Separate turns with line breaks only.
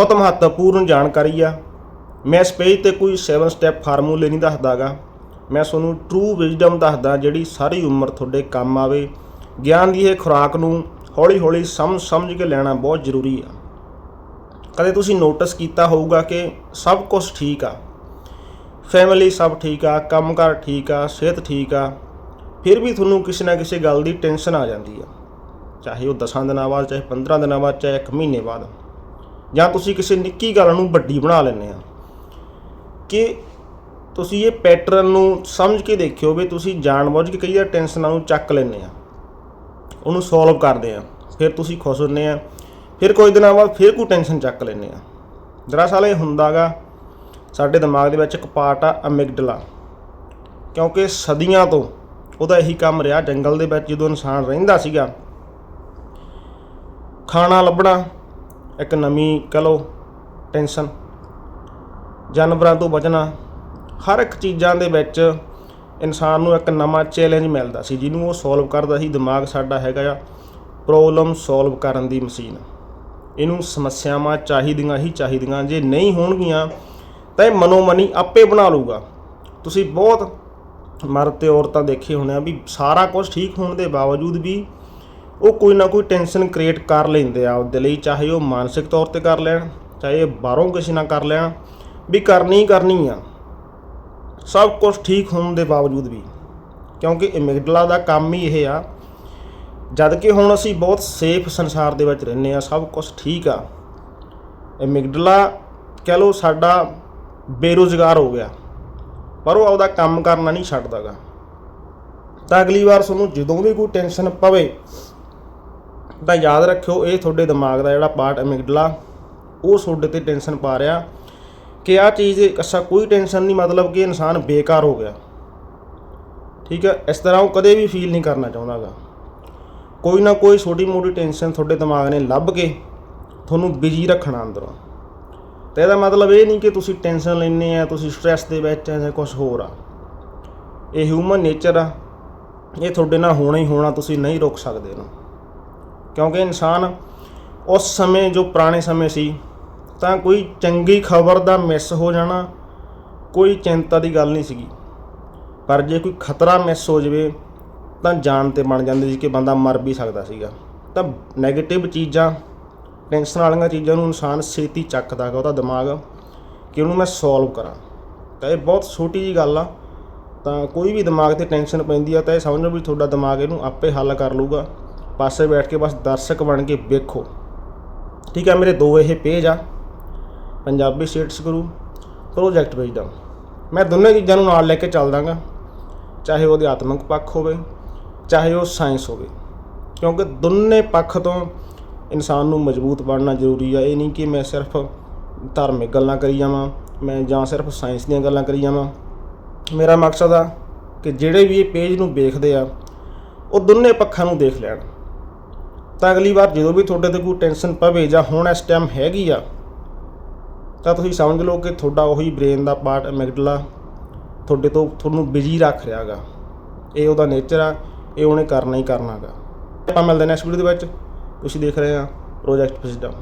ਬਹੁਤ ਮਹੱਤਵਪੂਰਨ ਜਾਣਕਾਰੀ ਆ। ਮੈਂ ਇਸ ਪੇਜ ਤੇ ਕੋਈ 7 ਸਟੈਪ ਫਾਰਮੂਲੇ ਨਹੀਂ ਦੱਸਦਾਗਾ। ਮੈਂ ਤੁਹਾਨੂੰ ਟਰੂ ਵਿਜ਼ਡਮ ਦੱਸਦਾ ਜਿਹੜੀ ਸਾਰੀ ਉਮਰ ਤੁਹਾਡੇ ਕੰਮ ਆਵੇ। ਗਿਆਨ ਦੀ ਇਹ ਖੁਰਾਕ ਨੂੰ ਹੌਲੀ-ਹੌਲੀ ਸਮਝ ਸਮਝ ਕੇ ਲੈਣਾ ਬਹੁਤ ਜ਼ਰੂਰੀ ਆ। ਕਦੇ ਤੁਸੀਂ ਨੋਟਿਸ ਕੀਤਾ ਹੋਊਗਾ ਕਿ ਸਭ ਕੁਝ ਠੀਕ ਆ। ਫੈਮਿਲੀ ਸਭ ਠੀਕ ਆ, ਕੰਮਕਾਰ ਠੀਕ ਆ, ਸਿਹਤ ਠੀਕ ਆ। ਫਿਰ ਵੀ ਤੁਹਾਨੂੰ ਕਿਸੇ ਨਾ ਕਿਸੇ ਗੱਲ ਦੀ ਟੈਨਸ਼ਨ ਆ ਜਾਂਦੀ ਆ। ਚਾਹੇ ਉਹ 10 ਦਿਨਾਂ ਬਾਅਦ, ਚਾਹੇ 15 ਦਿਨਾਂ ਬਾਅਦ, ਚਾਹੇ 1 ਮਹੀਨੇ ਬਾਅਦ। ਜਾਂ ਤੁਸੀਂ ਕਿਸੇ ਨਿੱਕੀ ਗੱਲ ਨੂੰ ਵੱਡੀ ਬਣਾ ਲੈਂਦੇ ਆ। ਕਿ ਤੁਸੀਂ ਇਹ ਪੈਟਰਨ ਨੂੰ ਸਮਝ ਕੇ ਦੇਖਿਓ ਵੀ ਤੁਸੀਂ ਜਾਣਬੁੱਝ ਕੇ ਕਈ ਵਾਰ ਟੈਨਸ਼ਨਾਂ ਨੂੰ ਚੱਕ ਲੈਂਦੇ ਆ। ਉਹਨੂੰ ਸੋਲਵ ਕਰਦੇ ਆ। ਫਿਰ ਤੁਸੀਂ ਖੁਸ਼ ਹੁੰਦੇ ਆ। ਫਿਰ ਕੁਝ ਦਿਨਾਂ ਬਾਅਦ ਫਿਰ ਕੋਈ ਟੈਨਸ਼ਨ ਚੱਕ ਲੈਂਦੇ ਆ। ਦਰਅਸਲ ਇਹ ਹੁੰਦਾਗਾ, ਸਾਡੇ ਦਿਮਾਗ ਦੇ ਵਿੱਚ ਇੱਕ ਪਾਰਟ ਆ ਅਮਿਗਡਲਾ ਕਿਉਂਕਿ ਸਦੀਆਂ ਤੋਂ ਉਹਦਾ ਇਹੀ ਕੰਮ ਰਿਹਾ, ਜੰਗਲ ਦੇ ਵਿੱਚ ਜਦੋਂ ਇਨਸਾਨ ਰਹਿੰਦਾ ਸੀਗਾ, ਖਾਣਾ ਲੱਭਣਾ ਇੱਕ ਨਵੀਂ ਕਹ ਲਓ ਟੈਨਸ਼ਨ। ਜਾਨਵਰਾਂ ਤੋਂ ਬਚਣਾ, ਹਰ ਇੱਕ ਚੀਜ਼ਾਂ ਦੇ ਵਿੱਚ ਇਨਸਾਨ ਨੂੰ ਇੱਕ ਨਵਾਂ ਚੈਲੰਜ ਮਿਲਦਾ ਸੀ, ਜਿਹਨੂੰ ਉਹ ਸੋਲਵ ਕਰਦਾ ਸੀ। ਦਿਮਾਗ ਸਾਡਾ ਹੈਗਾ ਆ ਪ੍ਰੋਬਲਮ ਸੋਲਵ ਕਰਨ ਦੀ ਮਸ਼ੀਨ। ਇਹਨੂੰ ਸਮੱਸਿਆਵਾਂ ਚਾਹੀਦੀਆਂ ਹੀ ਚਾਹੀਦੀਆਂ। ਜੇ ਨਹੀਂ ਹੋਣਗੀਆਂ, ਤਾਂ ਇਹ ਮਨੋਮਨੀ ਆਪੇ ਬਣਾ ਲੂਗਾ ਤੁਸੀਂ ਬਹੁਤ ਮਰਦ ਤੇ ਔਰਤਾਂ ਦੇਖੇ ਹੋਣੇ ਆ ਵੀ ਸਾਰਾ ਕੁਝ ਠੀਕ ਹੋਣ ਦੇ ਬਾਵਜੂਦ ਵੀ ਉਹ ਕੋਈ ਨਾ ਕੋਈ ਟੈਨਸ਼ਨ ਕ੍ਰੀਏਟ ਕਰ ਲੈਂਦੇ ਆ ਉਹਦੇ ਲਈ, ਚਾਹੇ ਉਹ ਮਾਨਸਿਕ ਤੌਰ ਤੇ ਕਰ ਲੈਣ, ਚਾਹੇ ਬਾਹਰੋਂ ਕਿਸੇ ਨਾਲ ਕਰ ਲੈਣ, ਵੀ ਕਰਨੀ ਹੀ ਕਰਨੀ ਆ। ਸਭ ਕੁਝ ਠੀਕ ਹੋਣ ਦੇ ਬਾਵਜੂਦ ਵੀ, ਕਿਉਂਕਿ ਐਮਿਗਡਲਾ ਦਾ ਕੰਮ ਹੀ ਇਹ ਆ, ਜਦ ਕਿ ਹੁਣ ਅਸੀਂ ਬਹੁਤ ਸੇਫ ਸੰਸਾਰ ਦੇ ਵਿੱਚ ਰਹਿੰਦੇ ਆ, ਸਭ ਕੁਝ ਠੀਕ ਆ। ਐਮਿਗਡਲਾ ਕਹ ਲਓ ਸਾਡਾ ਬੇਰੁਜ਼ਗਾਰ ਹੋ ਗਿਆ, ਪਰ ਉਹ ਆਪਦਾ ਕੰਮ ਕਰਨਾ ਨਹੀਂ ਛੱਡਦਾਗਾ। ਤਾਂ ਅਗਲੀ ਵਾਰ ਤੁਹਾਨੂੰ ਜਦੋਂ ਵੀ ਕੋਈ ਟੈਨਸ਼ਨ ਪਵੇ ਤਾਂ ਯਾਦ ਰੱਖਿਓ, ਇਹ ਤੁਹਾਡੇ ਦਿਮਾਗ ਦਾ ਜਿਹੜਾ ਪਾਰਟ ਐਮਿਗਡਲਾ ਉਹ ਤੁਹਾਡੇ ਤੇ ਟੈਨਸ਼ਨ ਪਾ ਰਿਹਾ ਕਿ ਆ ਚੀਜ਼ ਅੱਛਾ, ਕੋਈ ਟੈਨਸ਼ਨ ਨਹੀਂ, ਮਤਲਬ ਕਿ ਇਨਸਾਨ ਬੇਕਾਰ ਹੋ ਗਿਆ। ਠੀਕ ਹੈ, ਇਸ ਤਰ੍ਹਾਂ ਉਹ ਕਦੇ ਵੀ ਫੀਲ ਨਹੀਂ ਕਰਨਾ ਚਾਹੁੰਦਾਗਾ। ਕੋਈ ਨਾ ਕੋਈ ਛੋਟੀ ਮੋਟੀ ਟੈਨਸ਼ਨ ਤੁਹਾਡੇ ਦਿਮਾਗ ਨੇ ਲੱਭ ਕੇ ਤੁਹਾਨੂੰ ਬਿਜ਼ੀ ਰੱਖਣਾ ਅੰਦਰੋਂ। ਤੇ ਇਹਦਾ ਮਤਲਬ ਇਹ ਨਹੀਂ ਕਿ ਤੁਸੀਂ ਟੈਨਸ਼ਨ ਲੈਂਦੇ ਆ, ਤੁਸੀਂ ਸਟ੍ਰੈਸ ਦੇ ਵਿੱਚ ਆ ਜਾਂ ਕੁਝ ਹੋਰ ਆ। ਇਹ ਹਿਊਮਨ ਨੇਚਰ ਆ। ਇਹ ਤੁਹਾਡੇ ਨਾਲ ਹੋਣਾ ਹੀ ਹੋਣਾ, ਤੁਸੀਂ ਨਹੀਂ ਰੋਕ ਸਕਦੇ ਇਹਨੂੰ। ਕਿਉਂਕਿ ਇਨਸਾਨ ਉਸ ਸਮੇਂ, ਜੋ ਪੁਰਾਣੇ ਸਮੇਂ ਸੀ, ਤਾਂ ਕੋਈ ਚੰਗੀ ਖਬਰ ਦਾ ਮਿਸ ਹੋ ਜਾਣਾ ਕੋਈ ਚਿੰਤਾ ਦੀ ਗੱਲ ਨਹੀਂ ਸੀਗੀ। ਪਰ ਜੇ ਕੋਈ ਖਤਰਾ ਮਿਸ ਹੋ ਜਾਵੇ, ਤਾਂ ਜਾਨ ਤੇ ਬਣ ਜਾਂਦੀ ਸੀ ਕਿ ਬੰਦਾ ਮਰ ਵੀ ਸਕਦਾ ਸੀਗਾ। ਤਾਂ 네ਗੇਟਿਵ ਚੀਜ਼ਾਂ, ਟੈਨਸ਼ਨ ਵਾਲੀਆਂ ਚੀਜ਼ਾਂ ਨੂੰ ਇਨਸਾਨ ਛੇਤੀ ਚੱਕਦਾ ਹੈਗਾ, ਉਹਦਾ ਦਿਮਾਗ ਕਿ ਉਹਨੂੰ ਮੈਂ ਸੋਲਵ ਕਰਾਂ। ਤਾਂ ਇਹ ਬਹੁਤ ਛੋਟੀ ਜੀ ਗੱਲ ਆ। ਤਾਂ ਕੋਈ ਵੀ ਦਿਮਾਗ ਤੇ ਟੈਨਸ਼ਨ ਪੈਂਦੀ ਆ, ਤਾਂ ਇਹ ਸਮਝੋ ਵੀ ਤੁਹਾਡਾ ਦਿਮਾਗ ਇਹਨੂੰ ਆਪੇ ਹੱਲ ਕਰ ਲੂਗਾ ਪਾਸੇ ਬੈਠ ਕੇ ਬਸ ਦਰਸ਼ਕ ਬਣ ਕੇ ਵੇਖੋ। ਠੀਕ ਹੈ, ਮੇਰੇ ਦੋ ਇਹ ਪੇਜ ਆ। Punjabi status Guru project page ਦਾ। ਮੈਂ ਦੋਨੇ ਚੀਜ਼ਾਂ ਨੂੰ ਨਾਲ ਲੈ ਕੇ ਚੱਲਦਾਗਾ। ਚਾਹੇ ਉਹ ਅਧਿਆਤਮਿਕ ਪੱਖ ਹੋਵੇ, ਚਾਹੇ ਉਹ ਸਾਇੰਸ ਹੋਵੇ। ਕਿਉਂਕਿ ਦੋਨੇ ਪੱਖ ਤੋਂ ਇਨਸਾਨ ਨੂੰ ਮਜ਼ਬੂਤ ਬਣਨਾ ਜ਼ਰੂਰੀ ਆ। ਇਹ ਨਹੀਂ ਕਿ ਮੈਂ ਸਿਰਫ ਧਾਰਮਿਕ ਗੱਲਾਂ ਕਰੀ ਜਾਵਾਂ, ਮੈਂ ਜਾਂ ਸਿਰਫ ਸਾਇੰਸ ਦੀਆਂ ਗੱਲਾਂ ਕਰੀ ਜਾਵਾਂ। ਮੇਰਾ ਮਕਸਦ ਆ ਕਿ ਜਿਹੜੇ ਵੀ ਇਹ ਪੇਜ ਨੂੰ ਵੇਖਦੇ ਆ, ਉਹ ਦੋਨੇ ਪੱਖਾਂ ਨੂੰ ਦੇਖ ਲੈਣ। ਤਾਂ ਅਗਲੀ ਵਾਰ ਜਦੋਂ ਵੀ ਤੁਹਾਡੇ ਤੇ ਕੋਈ ਟੈਨਸ਼ਨ ਪਵੇ ਜਾਂ ਹੁਣ ਇਸ ਟਾਈਮ ਹੈਗੀ ਆ, ਤਾਂ ਤੁਸੀਂ ਸਮਝ ਲਓ ਕਿ ਤੁਹਾਡਾ ਉਹੀ ਬ੍ਰੇਨ ਦਾ ਪਾਰਟ ਐਮਿਗਡਲਾ ਤੁਹਾਡੇ ਤੋਂ ਤੁਹਾਨੂੰ ਬਿਜ਼ੀ ਰੱਖ ਰਿਹਾਗਾ। ਇਹ ਉਹਦਾ ਨੇਚਰ ਆ, ਇਹ ਉਹਨੇ ਕਰਨਾ ਹੀ ਕਰਨਾਗਾ। ਆਪਾਂ ਮਿਲਦੇ ਨੈਕਸਟ ਵੀਡੀਓ ਦੇ ਵਿੱਚ। ਤੁਸੀਂ ਦੇਖ ਰਹੇ ਆ ਪ੍ਰੋਜੈਕਟ ਵਿਜ਼ਡਮ